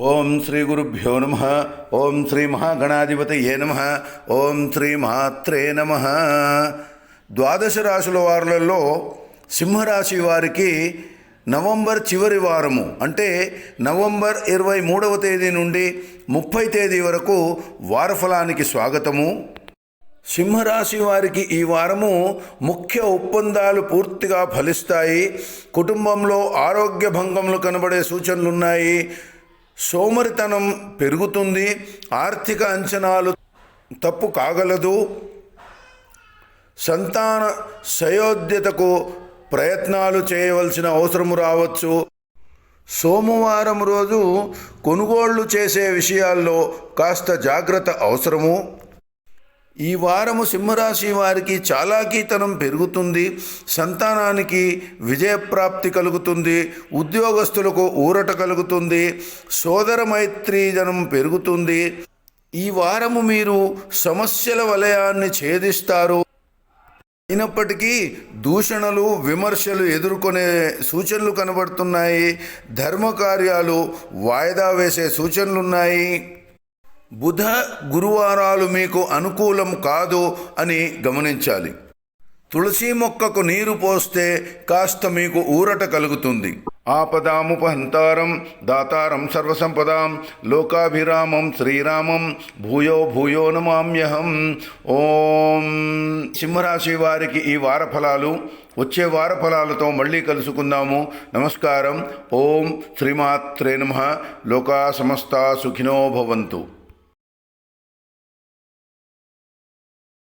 ఓం శ్రీ గురుభ్యో నమ. ఓం శ్రీ మహాగణాధిపతయే నమ. ఓం శ్రీ మాత్రే నమ. ద్వాదశ రాశుల వారులలో సింహరాశి వారికి నవంబర్ చివరి వారము అంటే నవంబర్ ఇరవై మూడవ తేదీ నుండి ముప్పై తేదీ వరకు వారఫలానికి స్వాగతము. సింహరాశి వారికి ఈ వారము ముఖ్య ఒప్పందాలు పూర్తిగా ఫలిస్తాయి. కుటుంబంలో ఆరోగ్య భంగములు కనబడే సూచనలున్నాయి. సోమరితనం పెరుగుతుంది ఆర్థిక అంచనాలు తప్పు కాగలదు. సంతాన సయోధ్యతకు ప్రయత్నాలు చేయవలసిన అవసరము రావచ్చు. సోమవారం రోజు కొనుగోళ్ళు చేసే విషయాల్లో కాస్త జాగ్రత్త అవసరము. ఈ వారము సింహరాశి వారికి చాలాకీతనం పెరుగుతుంది సంతానానికి విజయప్రాప్తి కలుగుతుంది ఉద్యోగస్తులకు ఊరట కలుగుతుంది సోదర మైత్రీజనం పెరుగుతుంది. ఈ వారము మీరు సమస్యల వలయాన్ని ఛేదిస్తారు. అయినప్పటికీ దూషణలు విమర్శలు ఎదుర్కొనే సూచనలు కనబడుతున్నాయి ధర్మకార్యాలు వాయిదా వేసే సూచనలున్నాయి. బుధ గురువారాలు మీకు అనుకూలం కాదు అని గమనించాలి. తులసి మొక్కకు నీరు పోస్తే కాస్త మీకు ఊరట కలుగుతుంది. ఆపదాముపహంతారం దాతారం సర్వసంపదాం లోకాభిరామం శ్రీరామం భూయో భూయో నమామ్యహం. ఓం. సింహరాశి వారికి ఈ వార ఫలాలు వచ్చే వార ఫలాలతో మళ్ళీ కలుసుకుందాము. నమస్కారం. ఓం శ్రీమాత్రే నమ. లోకా సమస్త సుఖినో భవంతు.